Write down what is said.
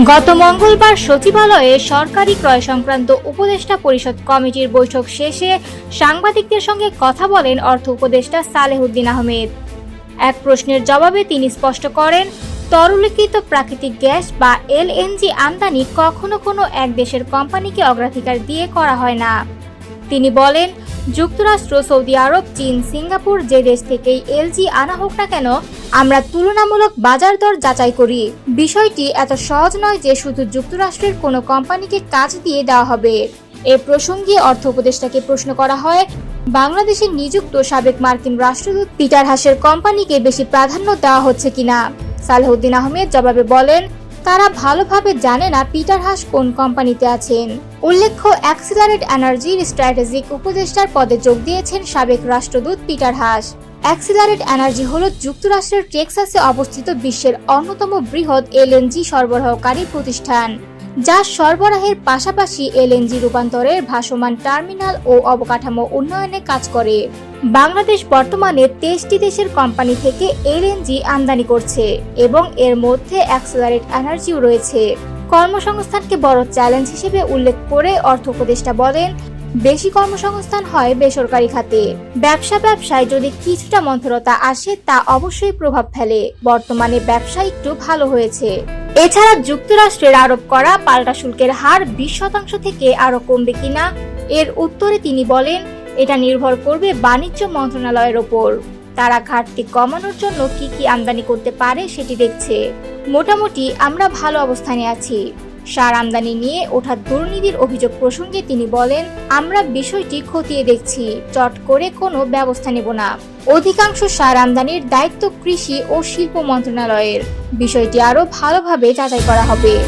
গত মঙ্গলবার সচিবালয়ে সরকারি ক্রয় সংক্রান্ত উপদেষ্টা পরিষদ কমিটির বৈঠক শেষে সাংবাদিকদের সঙ্গে কথা বলেন অর্থ উপদেষ্টা সালেহুদ্দিন আহমেদ। এক প্রশ্নের জবাবে তিনি স্পষ্ট করেন তরলীকৃত প্রাকৃতিক গ্যাস বা এলএনজি আমদানি কখনো কোনো এক দেশের কোম্পানিকে অগ্রাধিকার দিয়ে করা হয় না। তিনি বলেন যুক্তরাষ্ট্র, সৌদি আরব, চীন, সিঙ্গাপুর যে দেশ থেকেই এলজি আনা হোক না কেন, আমরা তুলনামূলক বাজার দর যাচাই করি। বিষয়টি এত সহজ নয় যে শুধু যুক্তরাষ্ট্রের কোনো কোম্পানিকে কাজ দিয়ে দেওয়া হবে। এ প্রসঙ্গে অর্থ উপদেষ্টাকে প্রশ্ন করা হয়, বাংলাদেশে নিযুক্ত সাবেক মার্কিন রাষ্ট্রদূত পিটার হাসের কোম্পানিকে বেশি প্রাধান্য দেওয়া হচ্ছে কিনা? সালেহুদ্দিন আহমেদ জবাবে বলেন তারা ভালোভাবে জানে না পিটার হাস কোন কোম্পানিতে আছেন। উল্লেখ্য, অ্যাক্সিলারেট এনার্জির স্ট্র্যাটেজিক উপদেষ্টার পদে যোগ দিয়েছেন সাবেক রাষ্ট্রদূত পিটার হাস। অ্যাক্সিলারেট এনার্জি হল যুক্তরাষ্ট্রের টেক্সাসে অবস্থিত বিশ্বের অন্যতম বৃহৎ এলএনজি সরবরাহকারী প্রতিষ্ঠান। যা সরবরাহের পাশাপাশি এলএনজি রূপান্তরের ভাসমান টার্মিনাল ও অবকাঠামো উন্নয়নে কাজ করে। বাংলাদেশ বর্তমানে তেইশটি দেশের কোম্পানি থেকে এলএনজি আমদানি করছে এবং এর মধ্যে অ্যাক্সেলারেট এনার্জিও রয়েছে। কর্মসংস্থানকে বড় চ্যালেঞ্জ হিসেবে উল্লেখ করে অর্থ উপদেষ্টা বলেন, বেশি কর্মসংস্থান হয় বেসরকারি খাতে। ব্যবসা ব্যবসায় যদি কিছুটা মন্থরতা আসে তা অবশ্যই প্রভাব ফেলে। বর্তমানে ব্যবসা একটু ভালো হয়েছে। এছাড়া যুক্তরাষ্ট্রের আরোপ করা পাল্টা শুল্কের হার বিশ শতাংশ থেকে আরও কমবে কিনা, এর উত্তরে তিনি বলেন, এটা নির্ভর করবে বাণিজ্য মন্ত্রণালয়ের ওপর। তারা ঘাটতি কমানোর জন্য কি কি আমদানি করতে পারে সেটি দেখছে। মোটামুটি আমরা ভালো অবস্থানে আছি। সার আমদানি নিয়ে ওঠা দুর্নীতির অভিযোগ প্রসঙ্গে তিনি বলেন, আমরা বিষয়টি খতিয়ে দেখছি, চট করে কোনো ব্যবস্থা নেব না। অধিকাংশ সার আমদানির দায়িত্ব কৃষি ও শিল্প মন্ত্রণালয়ের। বিষয়টি আরও ভালোভাবে যাচাই করা হবে।